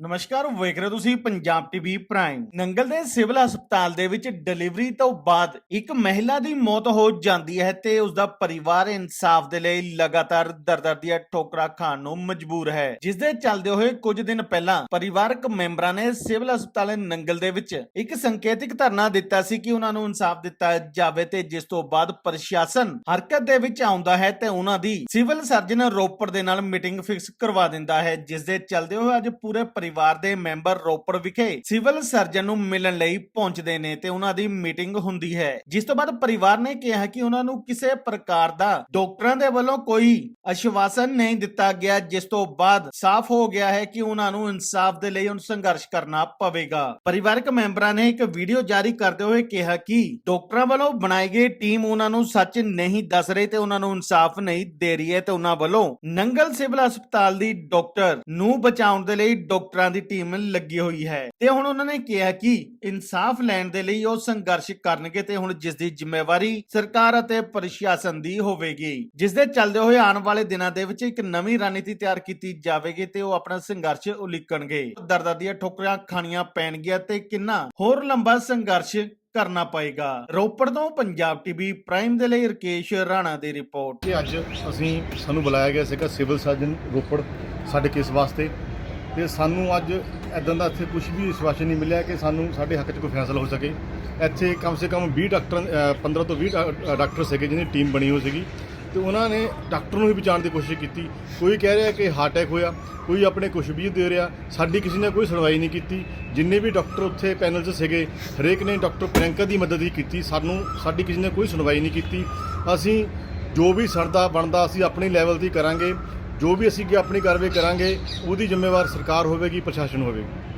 ਨਮਸਕਾਰ, ਵੇਖ ਰਹੇ ਹੋ ਤੁਸੀਂ ਪੰਜਾਬ ਟੀਵੀ ਪ੍ਰਾਈਮ ਨੰਗਲ ਦੇ ਸਿਵਲ ਹਸਪਤਾਲ ਦੇ ਵਿੱਚ ਡਿਲੀਵਰੀ ਤੋਂ ਬਾਅਦ ਇੱਕ ਮਹਿਲਾ ਦੀ ਮੌਤ ਹੋ ਜਾਂਦੀ ਹੈ ਤੇ ਉਸ ਦਾ ਪਰਿਵਾਰ ਇਨਸਾਫ ਦੇ ਲਈ ਲਗਾਤਾਰ ਦਰ-ਦਰ ਦੀਆਂ ਠੋਕਰਾਂ ਖਾਣ ਨੂੰ ਮਜਬੂਰ ਹੈ। ਜਿਸ ਦੇ ਚੱਲਦੇ ਹੋਏ ਕੁਝ ਦਿਨ ਪਹਿਲਾਂ ਪਰਿਵਾਰਕ ਮੈਂਬਰਾਂ ਨੇ ਸਿਵਲ ਹਸਪਤਾਲ ਨੰਗਲ ਦੇ ਵਿੱਚ ਇੱਕ ਸੰਕੇਤਿਕ ਧਰਨਾ ਦਿੱਤਾ ਸੀ ਕਿ ਉਹਨਾਂ ਨੂੰ ਇਨਸਾਫ ਦਿੱਤਾ ਜਾਵੇ ਤੇ ਜਿਸ ਤੋਂ ਬਾਅਦ ਪ੍ਰਸ਼ਾਸਨ ਹਰਕਤ ਦੇ ਵਿੱਚ ਆਉਂਦਾ ਹੈ ਤੇ ਉਹਨਾਂ ਦੀ ਸਿਵਲ ਸਰਜਨ ਰੋਪੜ ਦੇ ਨਾਲ ਮੀਟਿੰਗ ਫਿਕਸ ਕਰਵਾ ਦਿੰਦਾ ਹੈ। ਜਿਸ ਦੇ ਚੱਲਦੇ ਹੋਏ ਅੱਜ ਪੂਰੇ ਪਰਿਵਾਰ ਦੇ ਮੈਂਬਰ ਰੋਪੜ ਵਿਖੇ ਸਿਵਲ ਸਰਜਨ ਨੂੰ ਮਿਲਣ ਲਈ ਪਹੁੰਚਦੇ ਨੇ ਤੇ ਉਹਨਾਂ ਦੀ ਮੀਟਿੰਗ ਹੁੰਦੀ ਹੈ। ਜਿਸ ਤੋਂ ਬਾਅਦ ਪਰਿਵਾਰ ਨੇ ਕਿਹਾ ਕਿ ਉਹਨਾਂ ਨੂੰ ਕਿਸੇ ਪ੍ਰਕਾਰ ਦਾ ਡਾਕਟਰਾਂ ਦੇ ਵੱਲੋਂ ਕੋਈ ਅਸ਼ਵਾਸਨ ਨਹੀਂ ਦਿੱਤਾ ਗਿਆ, ਜਿਸ ਤੋਂ ਬਾਅਦ ਸਾਫ਼ ਹੋ ਗਿਆ ਹੈ ਕਿ ਉਹਨਾਂ ਨੂੰ ਇਨਸਾਫ ਦੇ ਲਈ ਹੁਣ ਸੰਘਰਸ਼ ਕਰਨਾ ਪਵੇਗਾ। ਪਰਿਵਾਰਕ ਮੈਂਬਰਾਂ ਨੇ ਇੱਕ ਵੀਡੀਓ ਜਾਰੀ ਕਰਦੇ ਹੋਏ ਕਿਹਾ ਕਿ ਡਾਕਟਰਾਂ ਵੱਲੋਂ ਬਣਾਈ ਗਈ ਟੀਮ ਉਹਨਾਂ ਨੂੰ ਸੱਚ ਨਹੀਂ ਦੱਸ ਰਹੀ ਤੇ ਉਹਨਾਂ ਨੂੰ ਇਨਸਾਫ ਨਹੀਂ ਦੇ ਰਹੀ ਹੈ ਤੇ ਉਹਨਾਂ ਵੱਲੋਂ ਨੰਗਲ ਸਿਵਲ ਹਸਪਤਾਲ ਦੀ ਡਾਕਟਰ ਨੂੰ ਬਚਾਉਣ ਦੇ ਲਈ ਡਾਕਟਰ ਦੀ ਟੀਮ ਲੱਗੀ ਹੋਈ ਹੈ। ਤੇ ਹੁਣ ਉਹਨਾਂ ਨੇ ਕਿਹਾ ਕਿ ਇਨਸਾਫ ਲੈਣ ਦੇ ਲਈ ਉਹ ਸੰਘਰਸ਼ ਕਰਨਗੇ ਤੇ ਹੁਣ ਜਿਸ ਦੀ ਜ਼ਿੰਮੇਵਾਰੀ ਸਰਕਾਰ ਅਤੇ ਪ੍ਰਸ਼ਾਸਨ ਦੀ ਹੋਵੇਗੀ। ਜਿਸ ਦੇ ਚੱਲਦੇ ਹੋਏ ਆਉਣ ਵਾਲੇ ਦਿਨਾਂ ਦੇ ਵਿੱਚ ਇੱਕ ਨਵੀਂ ਰਣਨੀਤੀ ਤਿਆਰ ਕੀਤੀ ਜਾਵੇਗੀ ਤੇ ਉਹ ਆਪਣਾ ਸੰਘਰਸ਼ ਉਲੀਕਣਗੇ। ਦਰਦਾਂ ਦੀਆਂ ਠੋਕਰਾਂ ਖਾਣੀਆਂ ਪੈਣਗੀਆਂ ਤੇ ਕਿੰਨਾ ਹੋਰ ਲੰਬਾ ਸੰਘਰਸ਼ ਕਰਨਾ ਪਏਗਾ। ਰੋਪੜ ਤੋਂ ਪੰਜਾਬ ਟੀਵੀ ਪ੍ਰਾਈਮ ਦੇ ਲਈ ਰਕੇਸ਼ ਰਾਣਾ ਦੀ ਰਿਪੋਰਟ। ਅੱਜ ਅਸੀਂ ਸਾਨੂੰ ਬੁਲਾਇਆ ਗਿਆ ਸੀਗਾ ਸਿਵਲ ਸਰਜਨ ਰੋਪੜ ਸਾਡੇ ਕੇਸ ਵਾਸਤੇ। ਤੇ ਸਾਨੂੰ ਅੱਜ ਐਦਾਂ ਦਾ ਇੱਥੇ ਕੁਝ ਵੀ ਵਿਸ਼ਵਾਸ ਨਹੀਂ ਮਿਲਿਆ ਕਿ ਸਾਨੂੰ ਸਾਡੇ ਹੱਕ 'ਚ ਕੋਈ ਫੈਸਲਾ ਹੋ ਸਕੇ। ਇੱਥੇ ਕਮ ਸੇ ਕਮ 20 ਡਾਕਟਰ ਅ, 15 ਤੋਂ 20 ਡਾ- ਡਾਕਟਰ ਸੀਗੇ ਜਿਹਦੀ ਟੀਮ ਬਣੀ ਹੋਈ ਸੀਗੀ। ਤੇ ਉਹਨਾਂ ਨੇ ਡਾਕਟਰ ਨੂੰ ਵੀ ਬਚਾਉਣ ਦੀ ਕੋਸ਼ਿਸ਼ ਕੀਤੀ। ਕੋਈ ਕਹਿ ਰਿਹਾ ਕਿ ਹਾਰਟ ਅਟੈਕ ਹੋਇਆ ਕੋਈ ਆਪਣੇ ਕੁਛ ਵੀ ਦੇ ਰਿਹਾ ਸਾਡੀ ਕਿਸੇ ਨੇ ਕੋਈ ਸੁਣਵਾਈ ਨਹੀਂ ਕੀਤੀ। ਜਿੰਨੇ ਵੀ ਡਾਕਟਰ ਉੱਥੇ ਪੈਨਲ 'ਚ ਸੀਗੇ ਹਰੇਕ ਨੇ ਡਾਕਟਰ ਪ੍ਰਿਯੰਕਾ ਦੀ ਮਦਦ ਹੀ ਕੀਤੀ। ਸਾਨੂੰ ਸਾਡੀ ਕਿਸੇ ਨੇ ਕੋਈ ਸੁਣਵਾਈ ਨਹੀਂ ਕੀਤੀ। ਅਸੀਂ ਜੋ ਵੀ ਸਰਦਾ ਬਣਦਾ ਅਸੀਂ ਆਪਣੇ ਲੈਵਲ 'ਤੇ ਕਰਾਂਗੇ। ਜੋ ਵੀ ਅਸੀਂ ਅੱਗੇ ਆਪਣੀ ਕਾਰਵਾਈ ਕਰਾਂਗੇ ਉਹਦੀ ਜ਼ਿੰਮੇਵਾਰ ਸਰਕਾਰ ਹੋਵੇਗੀ ਪ੍ਰਸ਼ਾਸਨ ਹੋਵੇਗੀ।